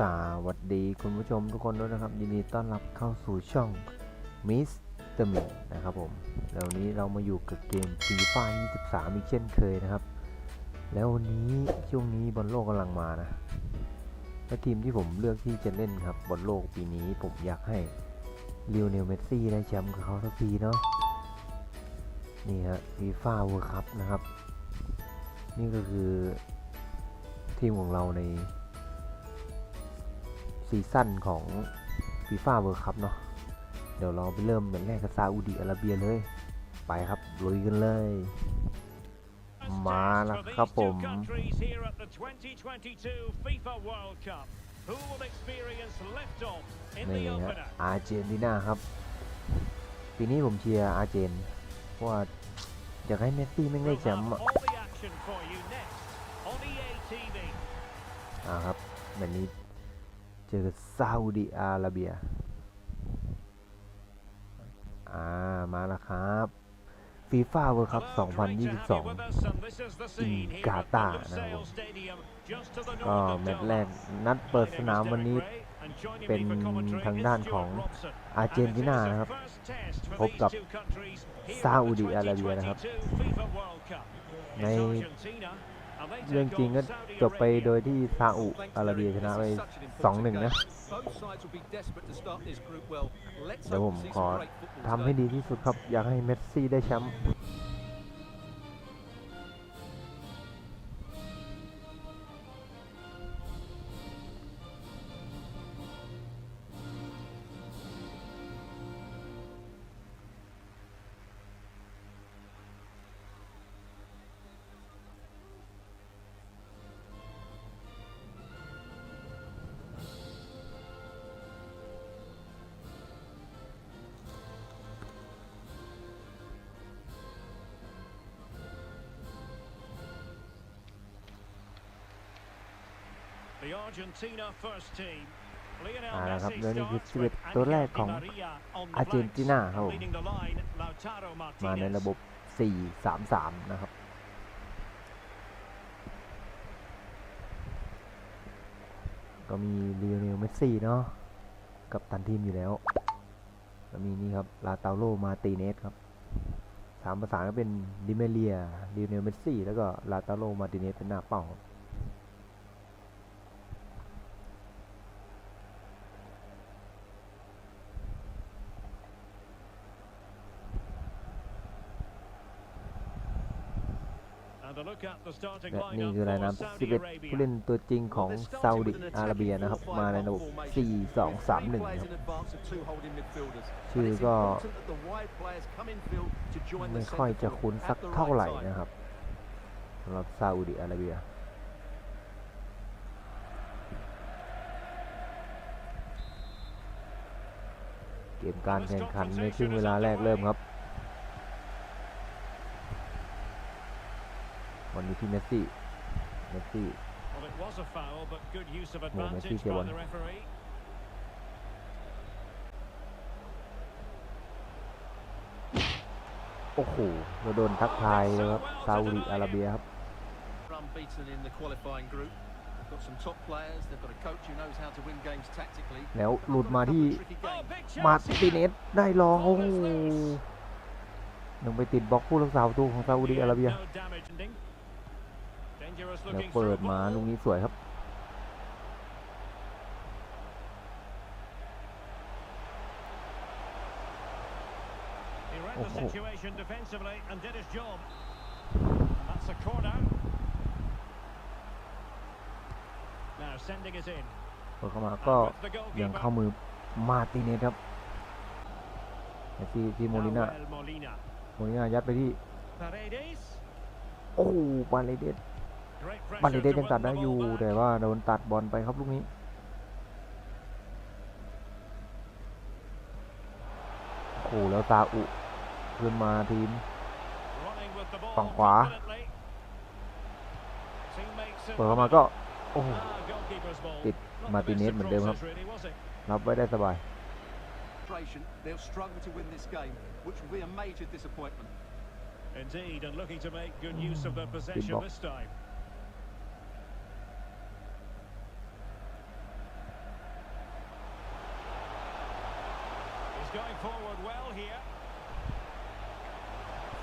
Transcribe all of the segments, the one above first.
สวัสดีคุณผู้ชมทุกคนด้วยนะครับ ยินดีต้อนรับเข้าสู่ช่องมิสเตอร์มินะครับผมแล้ววันนี้เรามาอยู่กับเกมฟีฟ่า23 อีกเช่นเคยนะครับ แล้ววันนี้ช่วงนี้บอลโลกกำลังมานะและทีมที่ผมเลือกที่จะเล่นครับบอลโลกปีนี้ผมอยากให้เลียวเนลเมสซี่ได้แชมป์กับเขาสักทีเนาะนี่ฮะฟีฟ่าเวิร์คัพนะครับ นี่ก็คือทีมของเราใน ซีซั่นของฟีฟ่าเวิร์คัพเนาะเดี๋ยวเราไปเริ่มแมตช์แรกกับซาอุดิอาระเบียเลย ไปครับลุยกันเลย มาแล้วครับผมนี่ฮะอาร์เจนตินาครับ ปีนี้ผมเชียร์อาร์เจนเพราะว่าอยากให้เมสซี่ไม่งได้แชมป์อะอ่าครับแบบนี้ เจอกับซาอุดิอาระเบีย อ่า มาแล้วครับฟีฟ่าเวิร์คัพ 2022 อินกาตาร์นะครับผมก็แมตช์แรกนัดเปิดสนามวันนี้เป็นทางด้านของอาร์เจนตินานะครับ พบกับซาอุดิอาระเบียนะครับ ใน เรื่องจริงก็จบไปโดยที่ซาอุอาระเบียชนะไป 2-1 นะ เดี๋ยวผมขอทำให้ดีที่สุดครับ อยากให้เมสซี่ได้แชมป์ อ่านะครับแล้วนี่คือ11ตัวแรกของอาร์เจนตินาครับผมมาในระบบ 4-3-3 นะครับก็มีเลียเนลเมสซี่เนาะกับตันทีมอยู่แล้วแล้วมีนี่ครับลาตาโลมาติเนสครับสามภาษานก็เป็นดิเมเลียเลียเนลเมสซี่แล้วก็ลาตาโลมาติเนสเป็นหน้าเป้าครับ และนี่คือรายนาม11 ผู้เล่นตัวจริงของซาอุดิอาระเบียนะครับ มาในระบบ 4-2-3-1 ครับ ชื่อก็ไม่ค่อยจะคุ้นสักเท่าไหร่นะครับสำหรับซาอุดิอาระเบียเกมการแข่งขันในครึ่งเวลาแรกเริ่มครับ วันนี้ที่เมสซี่ เมสซี่โมเมสซี่เชียร์บอลโอ้โหเราโดนทักทายเลยครับ ซาอุดิอาระเบียครับ unbeaten in the qualifying group. They've got some top players. They've got a coach who knows how to win games tactically. แล้วหลุดมาที่ Tricky game. มาร์ติเนสได้ลอง โอ้โหยังไปติดบล็อกผู้รักษาประตูของซาอุดิอาระเบีย แล้วเปิดมาลูกนี้สวยครับ He read the Oh, oh. situation defensively and did his job. That's a corner. Now sending it in. เปิดเข้ามาก็ And with the ยัง goalkeeper. เข้ามือมาร์ติเนสครับเมสซี่ที่โมลิน่า Nahuel Molina. โมลิน่ายัดไปที่ Paredes. โอ้โหบาเลเดส Great บาเล pressure เดส to ยังตัด win ได้ the อยู่ ball back. แต่ว่าโดนตัดบอลไปครับลูกนี้โอ้โหแล้วซาอุขึ้นมาทีม Running with the ball ฝั่งขวา confidently. Teammates in เปิด the เข้ามา middle. ก็โอ้โห Ah, goalkeeper's ball. ติด Not มา the ติเน best ส of เหมือนเดิมครับ crosses really, was it? รับไว้ได้สบาย Concentration. They'll struggle to win this game, which will be a major disappointment. Indeed, and looking to make good use of their possession box. this time. He's going forward well here.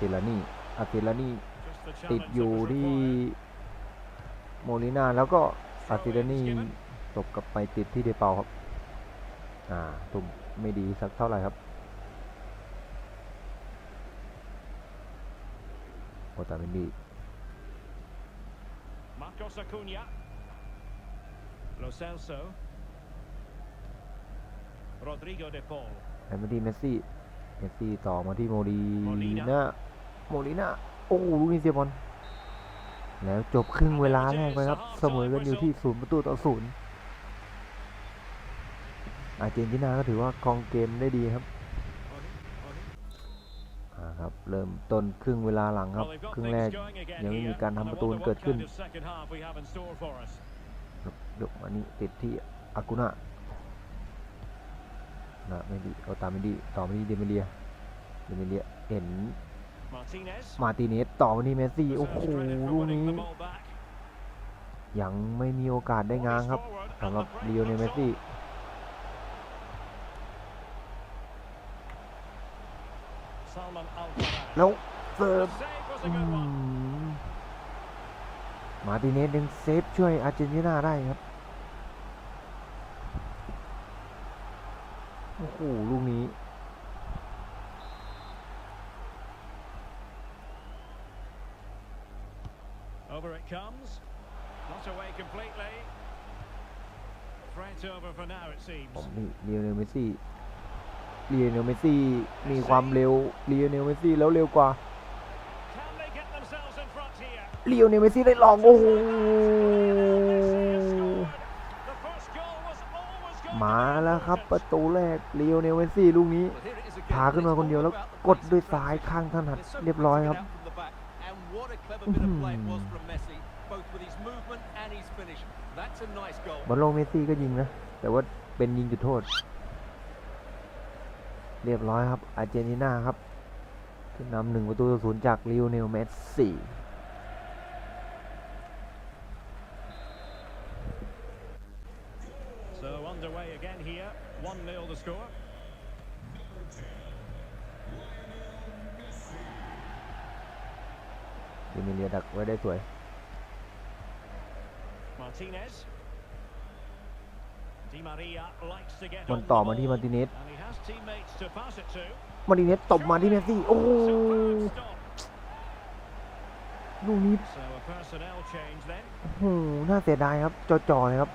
ติลานี่อาติลานี่ Just the ติด challenge อยู่ that was ที่ required. โมลินาแล้วก็อาติลานี่ตกกลับไปติดที่เดเปาครับ อ่าตุ่มไม่ดีสักเท่าไหร่ครับโอตาเมนดี Marcos Acuna. Lo Celso. Rodrigo de Paul. แอ มดี้เมสซี่ เมสซี่ต่อมาที่โมลีโมลีน่าน่าโมลีน่าโอ้โหลูกนี้เสียบอล แล้วจบครึ่งเวลาแรกไปครับ เสมอกันอยู่ที่ศูนย์ประตูต่อศูนย์อาร์เจนตินาก็ถือว่าครองเกมได้ดีครับอ่าครับ เริ่มต้นครึ่งเวลาหลังครับ Well, they've got ครึ่งแรก things going again ยังไม่มี here, การ and I ทำประตู wonder เกิด what ขึ้น kind of second half we have in store for us. ยกยกอันนี้ติดที่อากุนะ นะไม่ดีเอาตามไม่ดีต่อมาที่เดมิเลียเดมิเลียเห็น Martinez. มาร์ติเนสต่อมาที่เมสซี่โอ้ There's โห no credit for ลูก winning นี้ the ball back. ยังไม่มีโอกาสได้ง้างครับ Forward สำหรับ at the ลีโอเนลเมส break ซี่ Salman Alcaraz. แล้วเสิร์ฟ The save was อื a good one. มมาร์ติเนสยังเซฟช่วยอาร์เจนตินาได้ครับ โอ้โหลูกนี้ Over it comes. Not away completely. Threat over for now, it ผม seems. นี่ลีโอเนลเมสซี่ลีโอเนลเมสซี่มีความเร็วลีโอเนลเมสซี่แล้วเร็วกว่า Can they get themselves in front here? ลีโอเนลเมสซี่ได้ลองโอ้โห The first goal was always going to มา be แล้วครับ ประ important. ตูแรกลีโอเนลเมสซี่ลูกนี้ Well, here it is again. พาขึ้นมาคนเดียวแล้ว It's all about the กด pace ด้วย and ซ้าย transition. ข้างถนัด They're so เรียบร้อย quick ค to รับ get out from the back. And what a clever bit of play it was from Messi, both with his movement and his finish. That's a nice goal. บอลโลกเมสซี่ก็ยิงนะ แต่ว่าเป็นยิงจุดโทษ เรียบร้อยครับอาร์เจนตินาครับขึ้นนำหนึ่งประตูต่อศูนย์จากลีโอเนลเมสซี่ So underway again here. 1-0 the score. ดิมิเลียดัก ไว้ได้สวย Martinez. Di Maria likes to get มัน on ต่อ the มาที่ ball, มาร์ติเนส and he has teammates to pass it to. มาร์ติเนสตบมาที่เมสซี่ โอ้โห Superb stop. ลูกนี้ So a personnel change then. โอ้โหน่าเสียดายครับ จอๆเลยครับ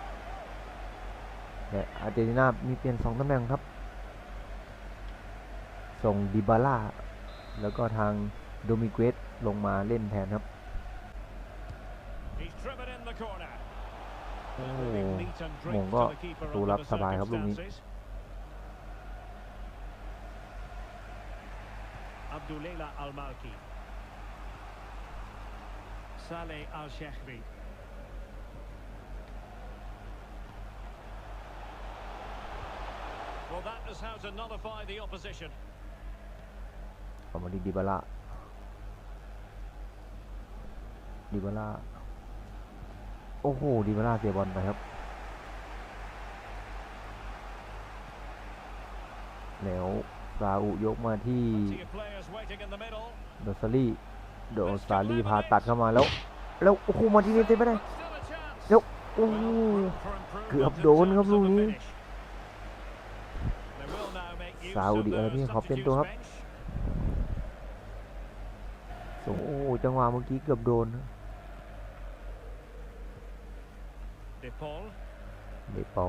แต่อาร์เจนตินามีเปลี่ยนสองตำแหน่งครับ ส่งดิบาล่าแล้วก็ทางโดมิเกสลงมาเล่นแทนครับ He's driven in the corner. โอ้ Moving neat and หมง draped ก็ to the keeper ตู under รับ the สบายครับลูกนี้ circumstances. Abdullela Al Malki. Saleh Al Shehri. Well, that is how to nullify the opposition. เอามาที่ดิบาล่าดิบาล่า โอ้โหดิบาล่าเสียบอลไปครับ แล้วซาอุยกมาที่ Plenty of players waiting in the middle. โดซารีโดซารีพาตัดเข้ามาแล้ว แล้วโอ้โหมาที่นี่เต็มไม่ได้ But still a chance. แล้วโอ้เกือบโดนครับลูกนี้ซาอุดิอาระเบียขอเปลี่ยนตัวครับโอ้จังหวะเมื่อกี้เกือบโดน De Paul, เด็กเปา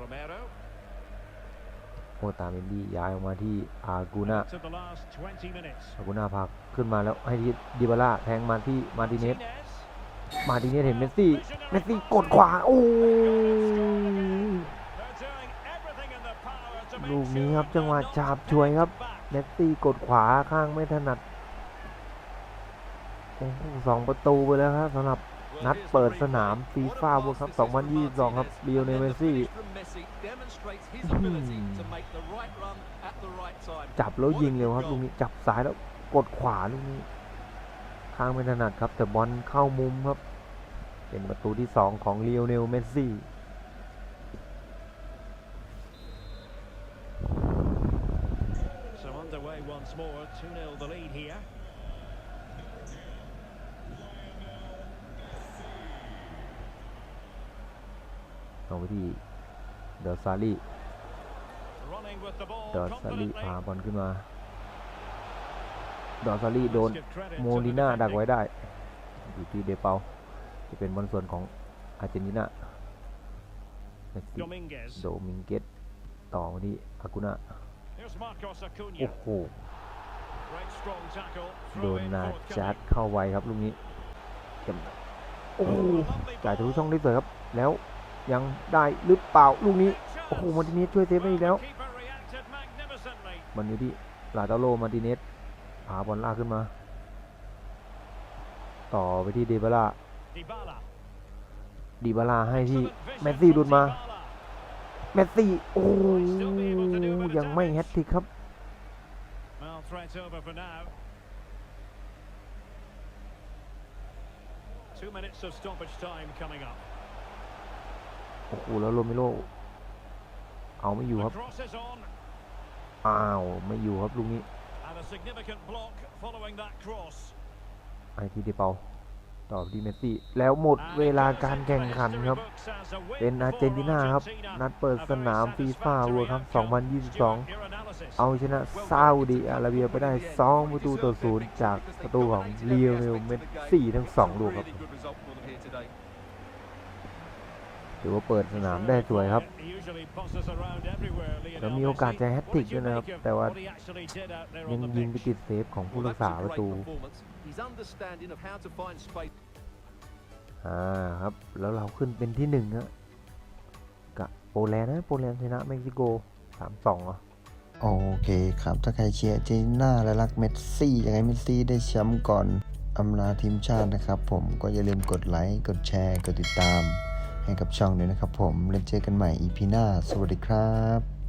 Romero, โอตาเมนดี้ย้ายออกมาที่อากูน่า to the last 20 minutes. อากูน่าพาขึ้นมาแล้วให้ที่ดิบาล่าแทงมาที่มาร์ติเนส Martinez, มาร์ติเนสเห็นเมสซี่ เมสซี่กดขวา โอ้ย they're doing everything in their power to make ลูกนี้ sure ครับจังหวะ they're not ฉาบฉวยครับ back. เมสซี่กดขวาข้างไม่ถนัดโอ้โหสองประตูไปแล้วครับสำหรับ Well, นัดเปิดสนามฟีฟ่าเวครับ2022 ครับเรียวเนเมซี่ จับแล้วยิงเร็วครับลูกนี้จับซ้ายแล้วกดขวาลูกนี้ข้างไม่ถนัดครับ แต่บอลเข้ามุมครับ เป็นประตูที่ 2 ของเรียวเนลเมซี่2 0. ไปที่เดอซารี Running with the ball เดอซารี confidently. พาบอลขึ้นมาเดอซารีโดน Let's give credit โม to the ลิน่าดัก defending. ไว้ได้ อยู่ที่เดเปาจะเป็นบอลส่วนของอาร์เจนตินาเมสซี่ Dominguez. โดมิงเกตต่อมาที่อากุนา Here's Marcos โอ้ Acuna. โห Great strong tackle. โด Throw น in นา forthcoming. จัดเข้าไวครับลูกนี้เต็มโอ้โห Lovely จ่ายทะลุ ball. ช่องได้สวยครับ แล้ว ยังได้หรือเปล่าลูกนี้ โอ้โหมาร์ติเนสช่วยเซฟได้อีกแล้ว The keeper reacted magnificently. มันอยู่ที่ลาตาโลมาร์ติเนสพาบอลลากขึ้นมา ต่อไปที่เดบาร่า Dybala. ดีบาร่าให้ที่ Excellent vision เมสซี่ from หลุดมา Dybala. เมสซี่ โอ้โหยังไม่แฮตทริกครับ Well, threat over for now. Two minutes of stoppage time coming up. โอ้โหแล้วโรเมโรเอาไม่อยู่ค The รับ cross is on, อ้าวไม่อยู่ครับลูกนี้ and a significant block following that cross. ไอทีเดเปาต่อที่เมสซี่แล้วหมด And เว it ลา goes การ into แข่งขัน history ครับ books as a win เป็นอาร์เจนตินา for ครับ Argentina. นัดเปิด A ส very นามฟีฟ่า satisfactory เวิร์คัพ outcome. 2022 Stuart, your analysis. เอาชนะซาอุดิอาระเบียไปได้ 2 ประตูต่อศูนย์จากประตูของเลียวเนลเมสซี่ทั้ง 2 ลูกครับ Really good result for them here today. ถือว่าเปิดสนามได้สวยครับ แล้วมีโอกาสจะแฮตทริกด้วยนะครับ แต่ว่ายังยิงไปติดเซฟของผู้รักษาประตูอ่าครับ แล้วเราขึ้นเป็นที่หนึ่งนะกับโปแลนด์นะโปแลนด์ชนะเม็กซิโก3-2เหรอโอเคครับ ถ้าใครเชียร์เจน่าและรักเมสซี่ยากให้เมสซี่ได้แชมป์ก่อนอำลาทีมชาตินะครับผมก็อย่าลืมกดไลค์ กดแชร์ กดติดตาม ให้กับช่องด้วยนะครับผมแล้วเจอกันใหม่ EP หน้า สวัสดีครับ